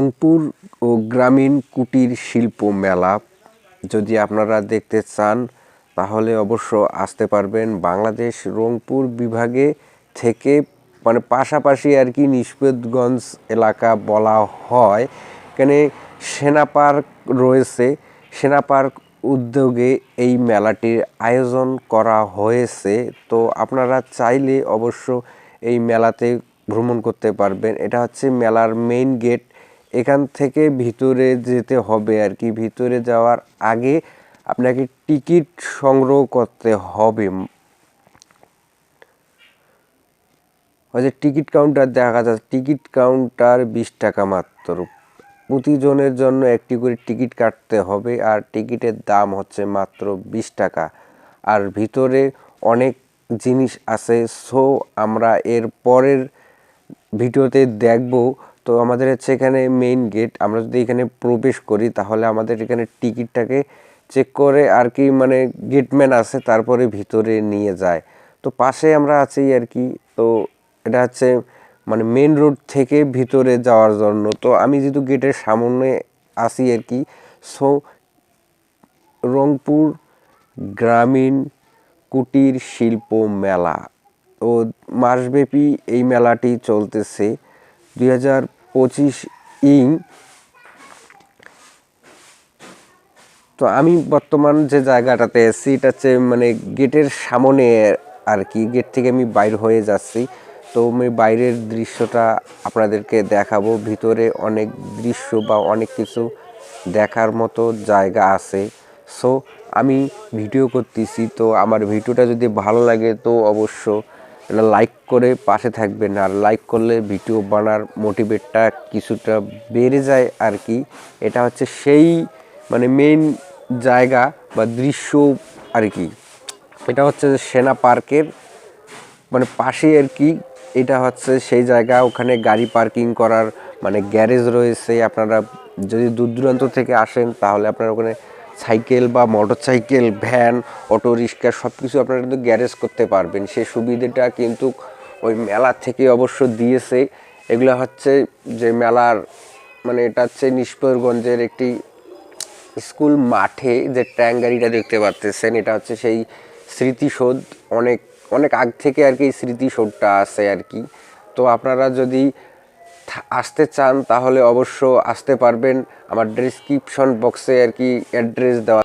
রংপুর ও গ্রামীণ কুটির শিল্প মেলা। যদি আপনারা দেখতে চান, তাহলে অবশ্য আসতে পারবেন বাংলাদেশ রংপুর বিভাগে থেকে মানে পাশাপাশি আর কি নিষ্পতগঞ্জ এলাকা বলা হয়। এখানে সেনা পার্ক রয়েছে। সেনা পার্ক উদ্যোগে এই মেলাটির আয়োজন করা হয়েছে। তো আপনারা চাইলে অবশ্য এই মেলাতে ভ্রমণ করতে পারবেন। এটা হচ্ছে মেলার মেইন গেট এখান থেকে ভিতরে যেতে হবে আর কি। ভিতরে যাওয়ার আগে আপনাকে টিকিট সংগ্রহ করতে হবে। যে টিকিট কাউন্টার দেখা যাচ্ছে। টিকিট কাউন্টার বিশ টাকা মাত্র। প্রতিজনের জন্য একটি করে টিকিট কাটতে হবে আর টিকিটের দাম হচ্ছে মাত্র বিশ টাকা। আর ভিতরে অনেক জিনিস আছে। সো আমরা এর পরের ভিডিওতে দেখব তো আমাদের হচ্ছে এখানে মেইন গেট আমরা যদি এখানে প্রবেশ করি তাহলে আমাদের এখানে টিকিটটাকে চেক করে আর কি মানে গেটম্যান আছে তারপরে ভিতরে নিয়ে যায়। তো পাশে আমরা আছি আর কি, তো এটা হচ্ছে মানে মেন রোড থেকে ভিতরে যাওয়ার জন্য। তো আমি যেহেতু গেটের সামনে আসি আর কি সো রংপুর গ্রামীণ কুটির শিল্প মেলা। ও মাসব্যাপী এই মেলাটি চলতেছে। দুই হাজার পঁচিশ ইং। তো আমি বর্তমান যে জায়গাটাতে আছি, এটা হচ্ছে মানে গেটের সামনে আর কি, গেট থেকে আমি বাইর হয়ে যাচ্ছি। তো আমি বাইরের দৃশ্যটা আপনাদেরকে দেখাবো। ভিতরে অনেক দৃশ্য বা অনেক কিছু দেখার মতো জায়গা আছে। সো আমি ভিডিও করতেছি। তো আমার ভিডিওটা যদি ভালো লাগে, তো অবশ্য এটা লাইক করে পাশে থাকবেন আর লাইক করলে ভিডিও বানার মোটিভেটটা কিছুটা বেড়ে যায় আর কি। এটা হচ্ছে সেই মানে মেইন জায়গা বা দৃশ্য আর কি। এটা হচ্ছে সেনা পার্কের মানে পাশে আর কি। এটা হচ্ছে সেই জায়গা, ওখানে গাড়ি পার্কিং করার মানে গ্যারেজ রয়েছে। আপনারা যদি দূর দূরান্ত থেকে আসেন, তাহলে আপনারা ওখানে সাইকেল বা motorcycle van, auto, rickshaw সব কিছু আপনারা কিন্তু গ্যারেজ করতে পারবেন। সেই সুবিধাটা কিন্তু ওই মেলা থেকে অবশ্য দিয়েছে। এগুলো হচ্ছে যে মেলার মানে এটা হচ্ছে নিষ্পরগঞ্জের একটি স্কুল মাঠে যে ট্যাঙ্ক গাড়িটা দেখতে পাচ্তেছেন এটা হচ্ছে সেই স্মৃতিসৌধ। অনেক অনেক আগ থেকে আর কি স্মৃতিসৌধটা আছে আর কি। তো আপনারা যদি আসতে চান তাহলে অবশ্য আসতে পারবেন। আমার ডিসক্রিপশন বক্সে আর কি অ্যাড্রেস দেওয়া